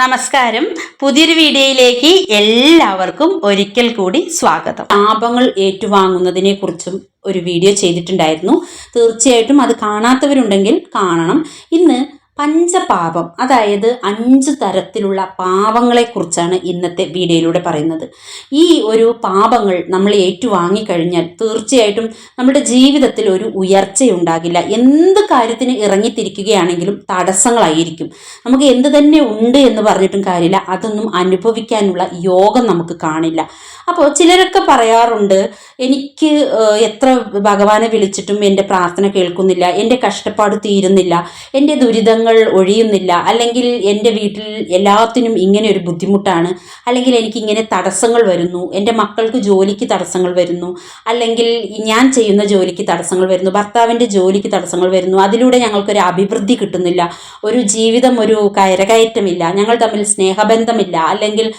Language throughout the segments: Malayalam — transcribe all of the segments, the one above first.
നമസ്കാരം. പുതിയൊരു വീഡിയോയിലേക്ക് എല്ലാവർക്കും ഒരിക്കൽ കൂടി സ്വാഗതം. പാപങ്ങൾ ഏറ്റുവാങ്ങുന്നതിനെ കുറിച്ചും ഒരു വീഡിയോ ചെയ്തിട്ടുണ്ടായിരുന്നു. തീർച്ചയായിട്ടും അത് കാണാത്തവരുണ്ടെങ്കിൽ കാണണം. ഇന്ന് പഞ്ചപാപം അതായത് അഞ്ച് തരത്തിലുള്ള പാപങ്ങളെക്കുറിച്ചാണ് ഇന്നത്തെ വീഡിയോയിലൂടെ പറയുന്നത്. ഈ ഒരു പാപങ്ങൾ നമ്മൾ ഏറ്റുവാങ്ങിക്കഴിഞ്ഞാൽ തീർച്ചയായിട്ടും നമ്മുടെ ജീവിതത്തിൽ ഒരു ഉയർച്ചയുണ്ടാകില്ല. എന്ത് കാര്യത്തിന് ഇറങ്ങിത്തിരിക്കുകയാണെങ്കിലും തടസ്സങ്ങളായിരിക്കും. നമുക്ക് എന്ത് തന്നെ ഉണ്ട് എന്ന് പറഞ്ഞിട്ടും കാര്യമില്ല. അതൊന്നും അനുഭവിക്കാനുള്ള യോഗം നമുക്ക് കാണില്ല. അപ്പോൾ ചിലരൊക്കെ പറയാറുണ്ട് എനിക്ക് എത്ര ഭഗവാനെ വിളിച്ചിട്ടും എന്റെ പ്രാർത്ഥന കേൾക്കുന്നില്ല എന്റെ കഷ്ടപ്പാട് തീരുന്നില്ല എന്റെ ദുരിതങ്ങൾ ഒഴിയുന്നില്ല. അല്ലെങ്കിൽ എന്റെ വീട്ടിൽ എല്ലാത്തിനും ഇങ്ങനെ ഒരു ബുദ്ധിമുട്ടാണ്. അല്ലെങ്കിൽ എനിക്ക് ഇങ്ങനെ തടസ്സങ്ങൾ വരുന്നു. എന്റെ മക്കൾക്ക് ജോലിക്ക് തടസ്സങ്ങൾ വരുന്നു. അല്ലെങ്കിൽ ഞാൻ ചെയ്യുന്ന ജോലിക്ക് തടസ്സങ്ങൾ വരുന്നു. ഭർത്താവിന്റെ ജോലിക്ക് തടസ്സങ്ങൾ വരുന്നു. അതിലൂടെ ഞങ്ങൾക്കൊരു അഭിവൃദ്ധി കിട്ടുന്നില്ല. ഒരു ജീവിതം ഒരു കയറകയറ്റമില്ല. ഞങ്ങൾ തമ്മിൽ സ്നേഹബന്ധമില്ല. അല്ലെങ്കിൽ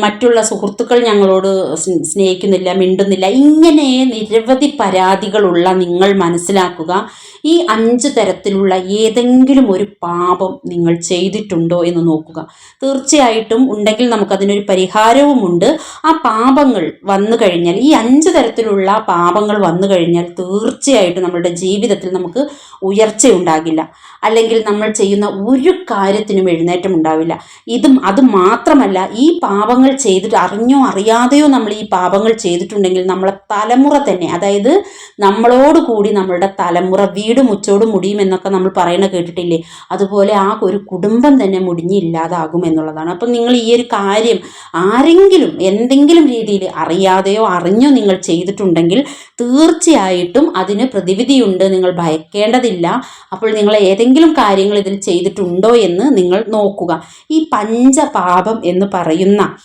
മറ്റുള്ള സുഹൃത്തുക്കൾ ഞങ്ങളോട് സ്നേഹിക്കുന്നില്ല മിണ്ടുന്നില്ല. ഇങ്ങനെ നിരവധി പരാതികളുള്ള നിങ്ങൾ മനസ്സിലാക്കുക. ഈ അഞ്ച് തരത്തിലുള്ള ഏതെങ്കിലും ഒരു പാപം നിങ്ങൾ ചെയ്തിട്ടുണ്ടോ എന്ന് നോക്കുക. തീർച്ചയായിട്ടും ഉണ്ടെങ്കിൽ നമുക്കതിനൊരു പരിഹാരവുമുണ്ട്. ആ പാപങ്ങൾ വന്നു കഴിഞ്ഞാൽ ഈ അഞ്ച് തരത്തിലുള്ള പാപങ്ങൾ വന്നു കഴിഞ്ഞാൽ തീർച്ചയായിട്ടും നമ്മുടെ ജീവിതത്തിൽ നമുക്ക് ഉയർച്ച ഉണ്ടാകില്ല. അല്ലെങ്കിൽ നമ്മൾ ചെയ്യുന്ന ഒരു കാര്യത്തിനും എഴുന്നേറ്റം ഉണ്ടാവില്ല. ഇതും അത് മാത്രമല്ല ഈ പാപങ്ങൾ ചെയ്തിട്ട് അറിഞ്ഞോ അറിയാതെയോ നമ്മൾ ഈ പാപങ്ങൾ ചെയ്തിട്ടുണ്ടെങ്കിൽ നമ്മളെ തലമുറ തന്നെ അതായത് നമ്മളോട് കൂടി നമ്മളുടെ തലമുറ വീട് മുച്ചോട് മുടിയും എന്നൊക്കെ നമ്മൾ പറയണ കേട്ടിട്ടില്ലേ? അതുപോലെ ആ ഒരു കുടുംബം തന്നെ മുടിഞ്ഞ് ഇല്ലാതാകും എന്നുള്ളതാണ്. അപ്പം നിങ്ങൾ ഈ ഒരു കാര്യം ആരെങ്കിലും എന്തെങ്കിലും രീതിയിൽ അറിയാതെയോ അറിഞ്ഞോ നിങ്ങൾ ചെയ്തിട്ടുണ്ടെങ്കിൽ തീർച്ചയായിട്ടും അതിന് പ്രതിവിധിയുണ്ട്. നിങ്ങൾ ഭയക്കേണ്ടതില്ല. അപ്പോൾ നിങ്ങൾ ഏതെങ്കിലും കാര്യങ്ങൾ ഇതിൽ ചെയ്തിട്ടുണ്ടോ എന്ന് നിങ്ങൾ നോക്കുക. ഈ പഞ്ചപാപം എന്ന് പറയുന്ന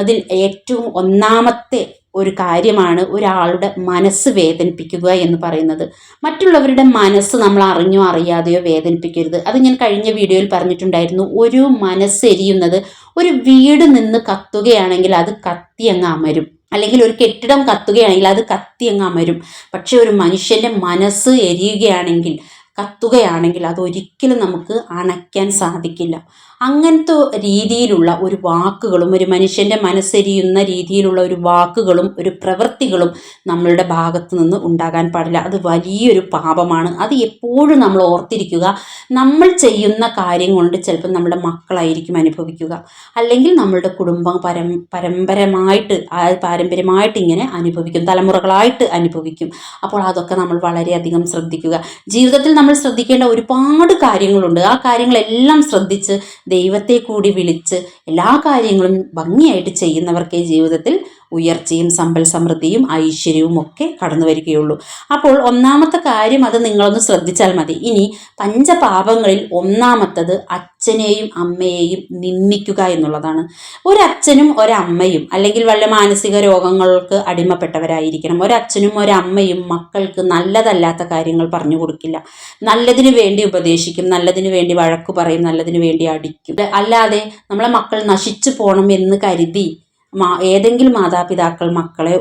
അതിൽ ഏറ്റവും ഒന്നാമത്തെ ഒരു കാര്യമാണ് ഒരാളുടെ മനസ്സ് വേദനിപ്പിക്കുക എന്ന് പറയുന്നത്. മറ്റുള്ളവരുടെ മനസ്സ് നമ്മൾ അറിഞ്ഞോ അറിയാതെയോ വേദനിപ്പിക്കരുത്. അത് ഞാൻ കഴിഞ്ഞ വീഡിയോയിൽ പറഞ്ഞിട്ടുണ്ടായിരുന്നു. ഒരു മനസ്സ് എരിയുന്നത് ഒരു വീട് നിന്ന് കത്തുകയാണെങ്കിൽ അത് കത്തി അങ്ങ് അമരും. അല്ലെങ്കിൽ ഒരു കെട്ടിടം കത്തുകയാണെങ്കിൽ അത് കത്തി അങ്ങ് അമരും. പക്ഷെ ഒരു മനുഷ്യന്റെ മനസ്സ് എരിയുകയാണെങ്കിൽ കത്തുകയാണെങ്കിൽ അതൊരിക്കലും നമുക്ക് അണയ്ക്കാൻ സാധിക്കില്ല. അങ്ങനത്തെ രീതിയിലുള്ള ഒരു വാക്കുകളും ഒരു മനുഷ്യന്റെ മനസ്സെരിയുന്ന രീതിയിലുള്ള ഒരു വാക്കുകളും ഒരു പ്രവൃത്തികളും നമ്മളുടെ ഭാഗത്ത് നിന്ന് ഉണ്ടാകാൻ പാടില്ല. അത് വലിയൊരു പാപമാണ്. അത് എപ്പോഴും നമ്മൾ ഓർത്തിരിക്കുക. നമ്മൾ ചെയ്യുന്ന കാര്യം കൊണ്ട് ചിലപ്പോൾ നമ്മുടെ മക്കളായിരിക്കും അനുഭവിക്കുക. അല്ലെങ്കിൽ നമ്മളുടെ കുടുംബം പരം പരമ്പരമായിട്ട് പാരമ്പര്യമായിട്ട് ഇങ്ങനെ അനുഭവിക്കും. തലമുറകളായിട്ട് അനുഭവിക്കും. അപ്പോൾ അതൊക്കെ നമ്മൾ വളരെയധികം ശ്രദ്ധിക്കുക. ജീവിതത്തിൽ നമ്മൾ ശ്രദ്ധിക്കേണ്ട ഒരുപാട് കാര്യങ്ങളുണ്ട്. ആ കാര്യങ്ങളെല്ലാം ശ്രദ്ധിച്ച് ദൈവത്തെ കൂടി വിളിച്ച് എല്ലാ കാര്യങ്ങളും ഭംഗിയായിട്ട് ചെയ്യുന്നവർക്കേ ജീവിതത്തിൽ ഉയർച്ചയും സമ്പൽ സമൃദ്ധിയും ഐശ്വര്യവും ഒക്കെ കടന്നു വരികയുള്ളൂ. അപ്പോൾ ഒന്നാമത്തെ കാര്യം അത് നിങ്ങളൊന്ന് ശ്രദ്ധിച്ചാൽ മതി. ഇനി പഞ്ചപാപങ്ങളിൽ ഒന്നാമത്തത് അച്ഛനെയും അമ്മയെയും നിന്ദിക്കുക എന്നുള്ളതാണ്. ഒരച്ഛനും ഒരമ്മയും അല്ലെങ്കിൽ വല്ല മാനസിക രോഗങ്ങൾക്ക് അടിമപ്പെട്ടവരായിരിക്കണം. ഒരച്ഛനും ഒരമ്മയും മക്കൾക്ക് നല്ലതല്ലാത്ത കാര്യങ്ങൾ പറഞ്ഞു കൊടുക്കില്ല. നല്ലതിന് വേണ്ടി ഉപദേശിക്കും നല്ലതിന് വേണ്ടി വഴക്കു പറയും നല്ലതിന് വേണ്ടി അടിക്കും. അല്ലാതെ നമ്മളെ മക്കൾ നശിച്ചു പോകണം എന്ന് കരുതി മാ ഏതെങ്കിലും മാതാപിതാക്കൾ മക്കളെ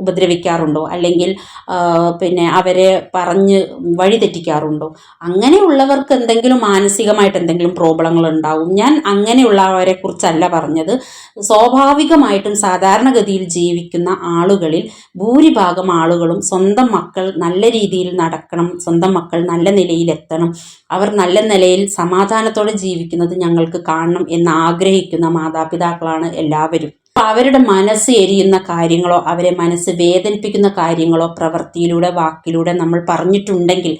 ഉപദ്രവിക്കാറുണ്ടോ? അല്ലെങ്കിൽ പിന്നെ അവരെ പറഞ്ഞ് വഴിതെറ്റിക്കാറുണ്ടോ അങ്ങനെയുള്ളവർക്ക് എന്തെങ്കിലും മാനസികമായിട്ട് എന്തെങ്കിലും പ്രോബ്ലങ്ങൾ ഉണ്ടാവും ഞാൻ അങ്ങനെയുള്ളവരെ കുറിച്ചല്ല പറഞ്ഞത്. സ്വാഭാവികമായിട്ടും സാധാരണഗതിയിൽ ജീവിക്കുന്ന ആളുകളിൽ ഭൂരിഭാഗം ആളുകളും സ്വന്തം മക്കൾ നല്ല രീതിയിൽ നടക്കണം സ്വന്തം മക്കൾ നല്ല നിലയിലെത്തണം അവർ നല്ല നിലയിൽ സമാധാനത്തോടെ ജീവിക്കുന്നത് ഞങ്ങൾക്ക് കാണണം എന്ന് ആഗ്രഹിക്കുന്ന മാതാപിതാക്കളാണ് എല്ലാവരും. അവരുടെ മനസ്സ് എരിയുന്ന കാര്യങ്ങളോ അവരെ മനസ്സ് വേദനിപ്പിക്കുന്ന കാര്യങ്ങളോ പ്രവൃത്തിയിലൂടെ വാക്കിലൂടെ നമ്മൾ പറഞ്ഞിട്ടുണ്ടെങ്കിൽ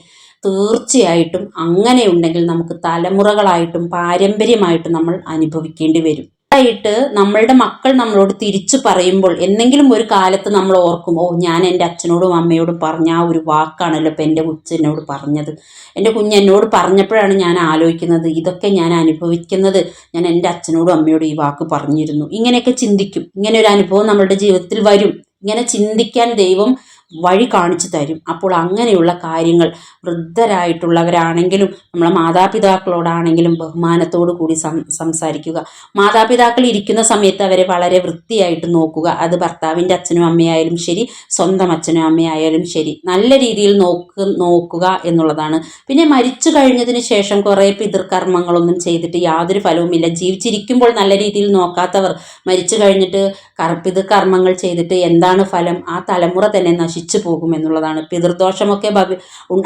തീർച്ചയായിട്ടും അങ്ങനെയുണ്ടെങ്കിൽ നമുക്ക് തലമുറകളായിട്ടും പാരമ്പര്യമായിട്ടും നമ്മൾ അനുഭവിക്കേണ്ടി വരും. ആയിട്ട് നമ്മളുടെ മക്കൾ നമ്മളോട് തിരിച്ചു പറയുമ്പോൾ എന്തെങ്കിലും ഒരു കാലത്ത് നമ്മൾ ഓർക്കും ഓ ഞാൻ എന്റെ അച്ഛനോടും അമ്മയോടും പറഞ്ഞ ആ ഒരു വാക്കാണല്ലോ ഇപ്പം എന്റെ കൊച്ചെന്നോട് പറഞ്ഞത്. എന്റെ കുഞ്ഞ് എന്നോട് പറഞ്ഞപ്പോഴാണ് ഞാൻ ആലോചിക്കുന്നത് ഇതൊക്കെ ഞാൻ അനുഭവിക്കുന്നത്. ഞാൻ എന്റെ അച്ഛനോടും അമ്മയോടും ഈ വാക്ക് പറഞ്ഞിരുന്നു. ഇങ്ങനെയൊക്കെ ചിന്തിക്കും. ഇങ്ങനെ ഒരു അനുഭവം നമ്മളുടെ ജീവിതത്തിൽ വരും. ഇങ്ങനെ ചിന്തിക്കാൻ ദൈവം വഴി കാണിച്ചു തരും. അപ്പോൾ അങ്ങനെയുള്ള കാര്യങ്ങൾ വൃദ്ധരായിട്ടുള്ളവരാണെങ്കിലും നമ്മളെ മാതാപിതാക്കളോടാണെങ്കിലും ബഹുമാനത്തോടു കൂടി സംസാരിക്കുക. മാതാപിതാക്കൾ ഇരിക്കുന്ന സമയത്ത് അവരെ വളരെ വൃത്തിയായിട്ട് നോക്കുക. അത് ഭർത്താവിന്റെ അച്ഛനും അമ്മയായാലും ശരി സ്വന്തം അച്ഛനും അമ്മയായാലും ശരി. നല്ല രീതിയിൽ നോക്ക് നോക്കുക എന്നുള്ളതാണ്. പിന്നെ മരിച്ചു കഴിഞ്ഞതിന് ശേഷം കുറേ പിതൃകർമ്മങ്ങളൊന്നും ചെയ്തിട്ട് യാതൊരു ഫലവുമില്ല. ജീവിച്ചിരിക്കുമ്പോൾ നല്ല രീതിയിൽ നോക്കാത്തവർ മരിച്ചു കഴിഞ്ഞിട്ട് കർ പിതൃകർമ്മങ്ങൾ ചെയ്തിട്ട് എന്താണ് ഫലം? ആ തലമുറ തന്നെ നശിച്ചു പോകും എന്നുള്ളതാണ് പിതൃദോഷമൊക്കെ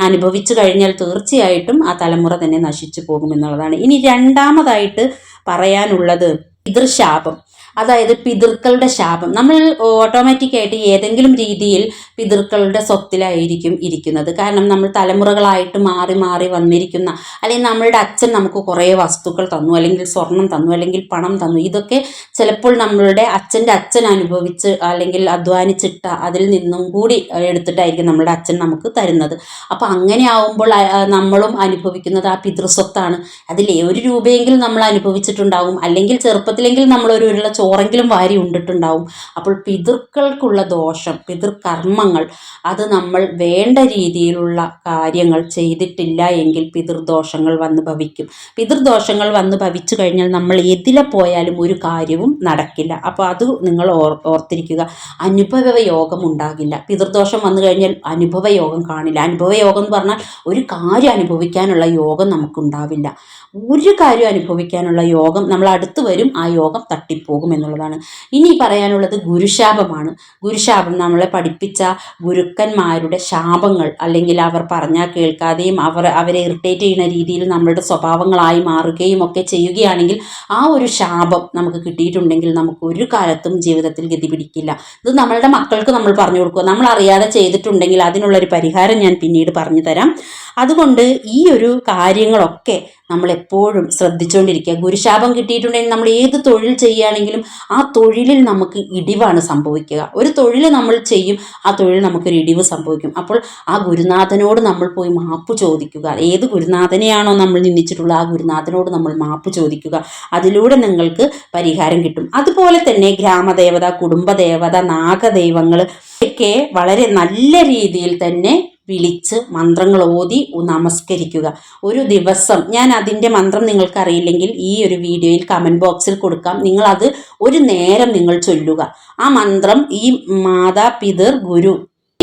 അനുഭവിച്ചു കഴിഞ്ഞാൽ തീർച്ചയായിട്ടും ആ തലമുറ തന്നെ നശിച്ചു പോകും എന്നുള്ളതാണ് ഇനി രണ്ടാമതായിട്ട് പറയാനുള്ളത് പിതൃശാപം. അതായത് പിതൃക്കളുടെ ശാപം. നമ്മൾ ഓട്ടോമാറ്റിക് ആയിട്ട് ഏതെങ്കിലും രീതിയിൽ പിതൃക്കളുടെ സ്വത്തിലായിരിക്കും ഇരിക്കുന്നത്. കാരണം നമ്മൾ തലമുറകളായിട്ട് മാറി മാറി വന്നിരിക്കുന്ന അല്ലെങ്കിൽ നമ്മളുടെ അച്ഛൻ നമുക്ക് കുറേ വസ്തുക്കൾ തന്നു അല്ലെങ്കിൽ സ്വർണം തന്നു അല്ലെങ്കിൽ പണം തന്നു. ഇതൊക്കെ ചിലപ്പോൾ നമ്മളുടെ അച്ഛന്റെ അച്ഛൻ അനുഭവിച്ച് അല്ലെങ്കിൽ അധ്വാനിച്ചിട്ട അതിൽ നിന്നും കൂടി എടുത്തിട്ടായിരിക്കും നമ്മുടെ അച്ഛൻ നമുക്ക് തരുന്നത്. അപ്പോൾ അങ്ങനെ ആവുമ്പോൾ നമ്മളും അനുഭവിക്കുന്നത് ആ പിതൃസ്വത്താണ്. അതിൽ ഒരു രൂപയെങ്കിലും നമ്മൾ അനുഭവിച്ചിട്ടുണ്ടാവും. അല്ലെങ്കിൽ ചെറുപ്പത്തിലെങ്കിലും നമ്മൾ ഒരു ഉരുള ചോറെങ്കിലും വാരി ഉണ്ടിട്ടുണ്ടാവും. അപ്പോൾ പിതൃക്കൾക്കുള്ള ദോഷം പിതൃകർമ്മങ്ങൾ അത് നമ്മൾ വേണ്ട രീതിയിലുള്ള കാര്യങ്ങൾ ചെയ്തിട്ടില്ല എങ്കിൽ പിതൃദോഷങ്ങൾ വന്ന് ഭവിക്കും. പിതൃദോഷങ്ങൾ വന്ന് ഭവിച്ചു കഴിഞ്ഞാൽ നമ്മൾ എതിലെ പോയാലും ഒരു കാര്യവും നടക്കില്ല. അപ്പോൾ അത് നിങ്ങൾ ഓർ ഓർത്തിരിക്കുക. അനുഭവ യോഗം ഉണ്ടാകില്ല. പിതൃദോഷം വന്നു കഴിഞ്ഞാൽ അനുഭവ യോഗം കാണില്ല. അനുഭവ യോഗം എന്ന് പറഞ്ഞാൽ ഒരു കാര്യം അനുഭവിക്കാനുള്ള യോഗം നമുക്കുണ്ടാവില്ല. ഒരു കാര്യം അനുഭവിക്കാനുള്ള യോഗം നമ്മൾ അടുത്ത് വരും ആ യോഗം തട്ടിപ്പോകും. എന്നുള്ളതാണ്. ഇനി പറയാനുള്ളത് ഗുരുശാപമാണ്. ഗുരുശാപം നമ്മളെ പഠിപ്പിച്ച ഗുരുക്കന്മാരുടെ ശാപങ്ങൾ അല്ലെങ്കിൽ അവർ പറഞ്ഞാൽ കേൾക്കാതെയും അവർ അവരെ ഇറിറ്റേറ്റ് ചെയ്യുന്ന രീതിയിൽ നമ്മളുടെ സ്വഭാവങ്ങളായി മാറുകയും ഒക്കെ ചെയ്യുകയാണെങ്കിൽ ആ ഒരു ശാപം നമുക്ക് കിട്ടിയിട്ടുണ്ടെങ്കിൽ നമുക്ക് ഒരു കാലത്തും ജീവിതത്തിൽ ഗതി പിടിക്കില്ല. ഇത് നമ്മളുടെ മക്കൾക്ക് നമ്മൾ പറഞ്ഞു കൊടുക്കുക. നമ്മൾ അറിയാതെ ചെയ്തിട്ടുണ്ടെങ്കിൽ അതിനുള്ളൊരു പരിഹാരം ഞാൻ പിന്നീട് പറഞ്ഞു തരാം. അതുകൊണ്ട് ഈ ഒരു കാര്യങ്ങളൊക്കെ നമ്മൾ എപ്പോഴും ശ്രദ്ധിച്ചുകൊണ്ടിരിക്കുക ഗുരുശാപം കിട്ടിയിട്ടുണ്ടെങ്കിൽ നമ്മൾ ഏത് തൊഴിൽ ചെയ്യുകയാണെങ്കിലും ആ തൊഴിലിൽ നമുക്ക് ഇടിവാണ് സംഭവിക്കുക. ഒരു തൊഴിൽ നമ്മൾ ചെയ്യും ആ തൊഴിൽ നമുക്കൊരു ഇടിവ് സംഭവിക്കും. അപ്പോൾ ആ ഗുരുനാഥനോട് നമ്മൾ പോയി മാപ്പ് ചോദിക്കുക. ഏത് ഗുരുനാഥനെയാണോ നമ്മൾ നിന്ദിച്ചിട്ടുള്ളത് ആ ഗുരുനാഥനോട് നമ്മൾ മാപ്പ് ചോദിക്കുക. അതിലൂടെ നിങ്ങൾക്ക് പരിഹാരം കിട്ടും. അതുപോലെ തന്നെ ഗ്രാമദേവത കുടുംബദേവത നാഗദൈവങ്ങൾ ഒക്കെ വളരെ നല്ല രീതിയിൽ തന്നെ വിളിച്ച് മന്ത്രങ്ങൾ ഓതി നമസ്കരിക്കുക. ഒരു ദിവസം ഞാൻ അതിന്റെ മന്ത്രം നിങ്ങൾക്ക് അറിയില്ലെങ്കിൽ ഈ ഒരു വീഡിയോയിൽ കമന്റ് ബോക്സിൽ കൊടുക്കാം. നിങ്ങളത് ഒരു നേരം നിങ്ങൾ ചൊല്ലുക. ആ മന്ത്രം ഈ മാതാ പിതൃ ഗുരു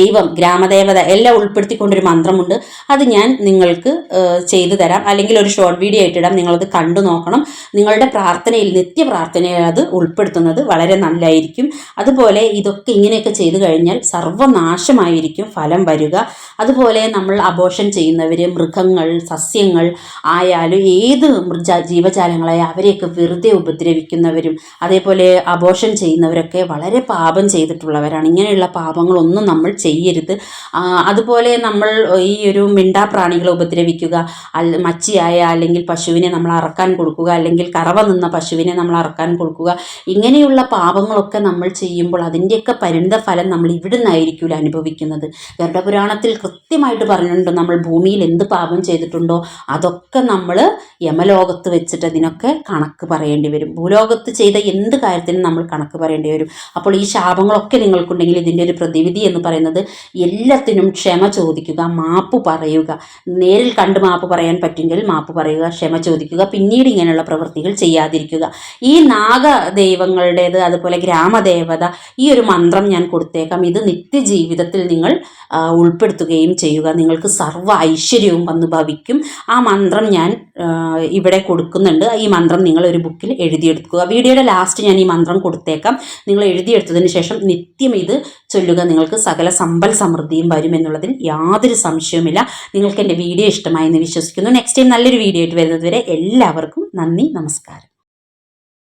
ദൈവം ഗ്രാമദേവത എല്ലാം ഉൾപ്പെടുത്തിക്കൊണ്ടൊരു മന്ത്രമുണ്ട്. അത് ഞാൻ നിങ്ങൾക്ക് ചെയ്തു തരാം. അല്ലെങ്കിൽ ഒരു ഷോർട്ട് വീഡിയോ ആയിട്ടിടാം നിങ്ങളത് കണ്ടു നോക്കണം. നിങ്ങളുടെ പ്രാർത്ഥനയിൽ നിത്യ പ്രാർത്ഥനയിൽ അത് ഉൾപ്പെടുത്തുന്നത് വളരെ നല്ലതായിരിക്കും. അതുപോലെ ഇതൊക്കെ ഇങ്ങനെയൊക്കെ ചെയ്തു കഴിഞ്ഞാൽ സർവനാശമായിരിക്കും ഫലം വരിക. അതുപോലെ നമ്മൾ അബോഷൻ ചെയ്യുന്നവർ മൃഗങ്ങൾ സസ്യങ്ങൾ ആയാലും ഏത് മൃജ ജീവജാലങ്ങളായ അവരെയൊക്കെ വെറുതെ ഉപദ്രവിക്കുന്നവരും അതേപോലെ അബോഷൻ ചെയ്യുന്നവരൊക്കെ വളരെ പാപം ചെയ്തിട്ടുള്ളവരാണ്. ഇങ്ങനെയുള്ള പാപങ്ങളൊന്നും നമ്മൾ ചെയ്യരുത്. അതുപോലെ നമ്മൾ ഈ ഒരു മിണ്ടാപ്രാണികളെ ഉപദ്രവിക്കുക. അല്ല മച്ചിയായ അല്ലെങ്കിൽ പശുവിനെ നമ്മൾ അറക്കാൻ കൊടുക്കുക. അല്ലെങ്കിൽ കറവ നിന്ന പശുവിനെ നമ്മൾ അറക്കാൻ കൊടുക്കുക. ഇങ്ങനെയുള്ള പാപങ്ങളൊക്കെ നമ്മൾ ചെയ്യുമ്പോൾ അതിന്റെയൊക്കെ പരിണിത ഫലം നമ്മൾ ഇവിടെ നിന്നായിരിക്കില്ല അനുഭവിക്കുന്നത്. ഗരുഡപുരാണത്തിൽ കൃത്യമായിട്ട് പറഞ്ഞിട്ടുണ്ട് നമ്മൾ ഭൂമിയിൽ എന്ത് പാപം ചെയ്തിട്ടുണ്ടോ അതൊക്കെ നമ്മൾ യമലോകത്ത് വെച്ചിട്ട് അതിനൊക്കെ കണക്ക് പറയേണ്ടി വരും. ഭൂലോകത്ത് ചെയ്ത എന്ത് കാര്യത്തിനും നമ്മൾ കണക്ക് പറയേണ്ടി വരും. അപ്പോൾ ഈ ശാപങ്ങളൊക്കെ നിങ്ങൾക്കുണ്ടെങ്കിൽ ഇതിന്റെ ഒരു പ്രതിവിധി എന്ന് പറയുന്നത് എല്ലാത്തിനും ക്ഷമ ചോദിക്കുക മാപ്പ് പറയുക. നേരിൽ കണ്ട് മാപ്പ് പറയാൻ പറ്റുമെങ്കിൽ മാപ്പ് പറയുക ക്ഷമ ചോദിക്കുക പിന്നീട് ഇങ്ങനെയുള്ള പ്രവൃത്തികൾ ചെയ്യാതിരിക്കുക. ഈ നാഗ ദൈവങ്ങളുടേത് അതുപോലെ ഗ്രാമദേവത ഈ ഒരു മന്ത്രം ഞാൻ കൊടുത്തേക്കാം. ഇത് നിത്യജീവിതത്തിൽ നിങ്ങൾ ഉൾപ്പെടുത്തുകയും ചെയ്യുക. നിങ്ങൾക്ക് സർവ ഐശ്വര്യവും വന്ന് ഭവിക്കും. ആ മന്ത്രം ഞാൻ ഇവിടെ കൊടുക്കുന്നുണ്ട്. ഈ മന്ത്രം നിങ്ങൾ ഒരു ബുക്കിൽ എഴുതിയെടുക്കുക. വീഡിയോയുടെ ലാസ്റ്റ് ഞാൻ ഈ മന്ത്രം കൊടുത്തേക്കാം. നിങ്ങൾ എഴുതിയെടുത്തതിന് ശേഷം നിത്യം ഇത് ചൊല്ലുക. നിങ്ങൾക്ക് സകല സമ്പൽ സമൃദ്ധിയും വരുമെന്നുള്ളതിൽ യാതൊരു സംശയവുമില്ല. നിങ്ങൾക്ക് എന്റെ വീഡിയോ ഇഷ്ടമായി എന്ന് വിശ്വസിക്കുന്നു. നെക്സ്റ്റ് ടൈം നല്ലൊരു വീഡിയോ ആയിട്ട് വരുന്നത് വരെ എല്ലാവർക്കും നന്ദി നമസ്കാരം.